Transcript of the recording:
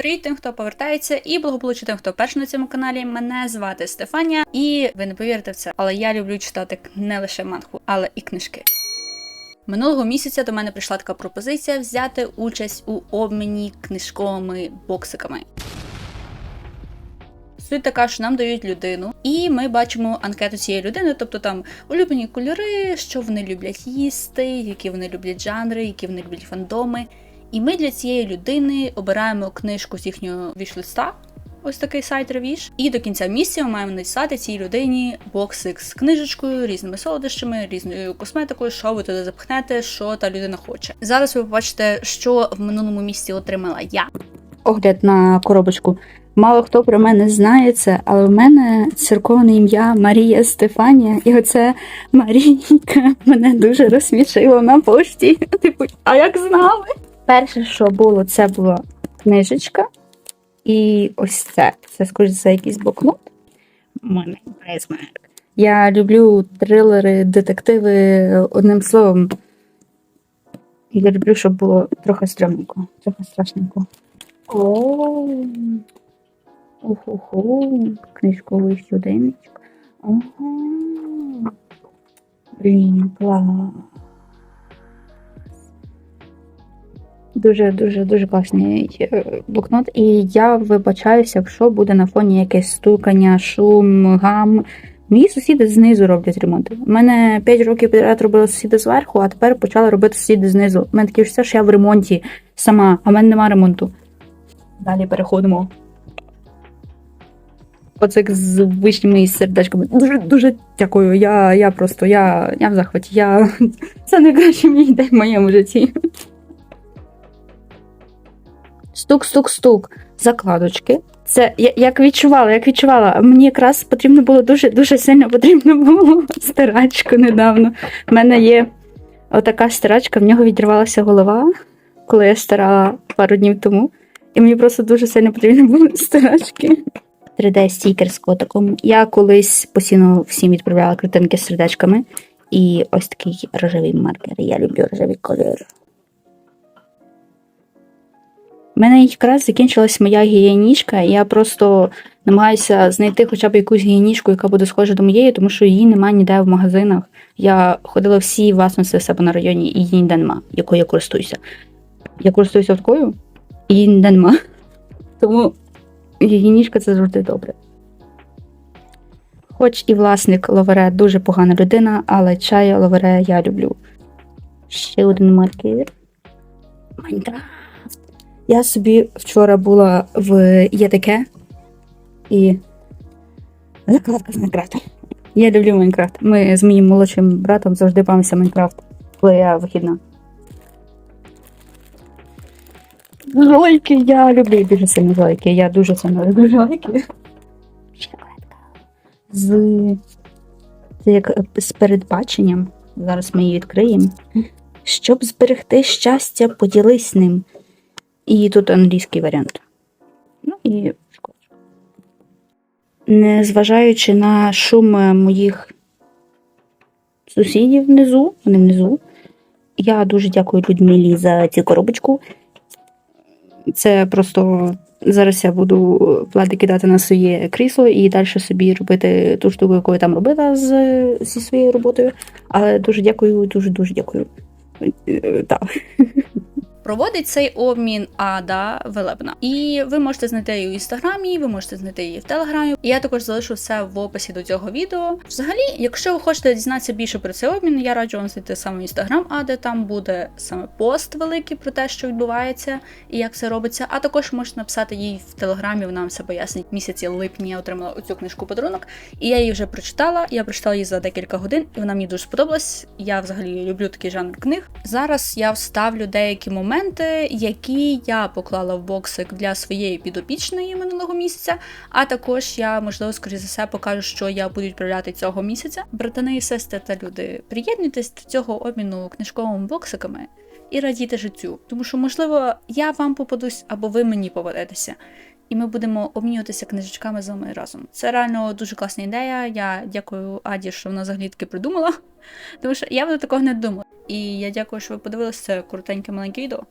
Привіт тим, хто повертається, і благополуччя тим, хто перший на цьому каналі. Мене звати Стефанія, і ви не повірите в це, але я люблю читати не лише манху, але і книжки. Минулого місяця до мене прийшла така пропозиція взяти участь у обміні книжковими боксиками. Суть така, що нам дають людину, і ми бачимо анкету цієї людини, тобто там улюблені кольори, що вони люблять їсти, які вони люблять жанри, які вони люблять фандоми. І ми для цієї людини обираємо книжку з їхнього вішлиста. Ось такий сайт Ревіш. І до кінця місяця ми маємо надіслати цій людині боксик з книжечкою, різними солодощами, різною косметикою, що ви туди запхнете, що та людина хоче. Зараз ви побачите, що в минулому місяці отримала я. огляд на коробочку. Мало хто про мене знає це, але в мене церковне ім'я Марія Стефанія, і оце Марійка мене дуже розсмішило на пошті. Типу, а як знали? Перше, що було, це була книжечка. І ось це. Це, скоріше, за якийсь блокнот. Я люблю трилери, детективи, одним словом. Я люблю, щоб було трохи стрьомненько, трохи страшненько. О, Охо-хо, книжковий щоденничок. Ага. Блін, клас. Дуже, дуже, класний е, блокнот. І я вибачаюся, якщо буде на фоні якесь стукання, шум, гам. Мої сусіди знизу роблять ремонт. У мене 5 років підряд робили сусіди зверху, а тепер почали робити сусіди знизу. У мене таке все, що я в ремонті сама, а в мене немає ремонту. Далі переходимо. Оце з вишніми сердечками. Дуже дуже дякую. Я, я просто я, я в захваті. Я... Це найкращий мій день в моєму житті. Стук, стук, стук. Закладочки. Це як відчувала, як відчувала. Мені якраз потрібно було дуже дуже сильно потрібно було стирачку недавно. У мене є отака стирачка, в нього відірвалася голова, коли я стирала пару днів тому. І мені просто дуже сильно потрібні були стирачки. 3D-стікер з котиком. Я колись постійно всім відправляла картинки з сердечками. І ось такий рожевий маркер. Я люблю рожевий кольор. У мене якраз закінчилась моя гігієнічка, і я просто намагаюся знайти хоча б якусь гігієнічку, яка буде схожа до моєї, тому що її немає ніде в магазинах. Я ходила всі власності в себе на районі, і її ніде нема, якою я користуюся. Я користуюся такою, і її ніде нема. Тому гігієнічка це завжди добре. Хоч і власник Ловере дуже погана людина, але чай Ловере я люблю. Ще один маркер. Майнкрафт. Я собі вчора була в є таке і закладка з Майнкрафта. Я люблю Майнкрафт. Ми з моїм молодшим братом завжди бавимося Майнкрафт, коли я вихідна. Жойки, я люблю дуже сильно жойки. Я дуже сильно люблю жойки. Шоколадка. З... Це як з передбаченням. Зараз ми її відкриємо. Щоб зберегти щастя, поділись ним. І тут англійський варіант. Ну і. Незважаючи на шум моїх сусідів внизу, вони внизу. Я дуже дякую Людмилі за цю коробочку. Це просто зараз я буду влади кидати на своє крісло і далі собі робити ту штуку, яку я там робила з, зі своєю роботою. Але дуже дякую, дуже дуже дякую. Е, Так. Проводить цей обмін Ада Велебна. І ви можете знайти її у інстаграмі, ви можете знайти її в телеграмі. І я також залишу все в описі до цього відео. Взагалі, якщо ви хочете дізнатися більше про цей обмін, я раджу вам знайти саме інстаграм Ади. Там буде саме пост великий про те, що відбувається і як все робиться. А також можете написати їй в телеграмі, вона вам все пояснить. В місяці липні я отримала оцю книжку подарунок, і я її вже прочитала. Я прочитала її за декілька годин, і вона мені дуже сподобалась. Я взагалі люблю такий жанр книг. Зараз я вставлю деякі моменти, які я поклала в боксик для своєї підопічної минулого місяця. А також я, можливо, скоріше за все, покажу, що я буду відправляти цього місяця. Братани і сестри та люди, приєднуйтесь до цього обміну книжковими боксиками і радійте життю. Тому що, можливо, я вам попадусь або ви мені попадетеся. І ми будемо обмінюватися книжечками з вами разом. Це реально дуже класна ідея. Я дякую Аді, що вона взагалі таки придумала. Тому що я би до такого не думала. І я дякую, що ви подивилися це коротеньке маленьке відео.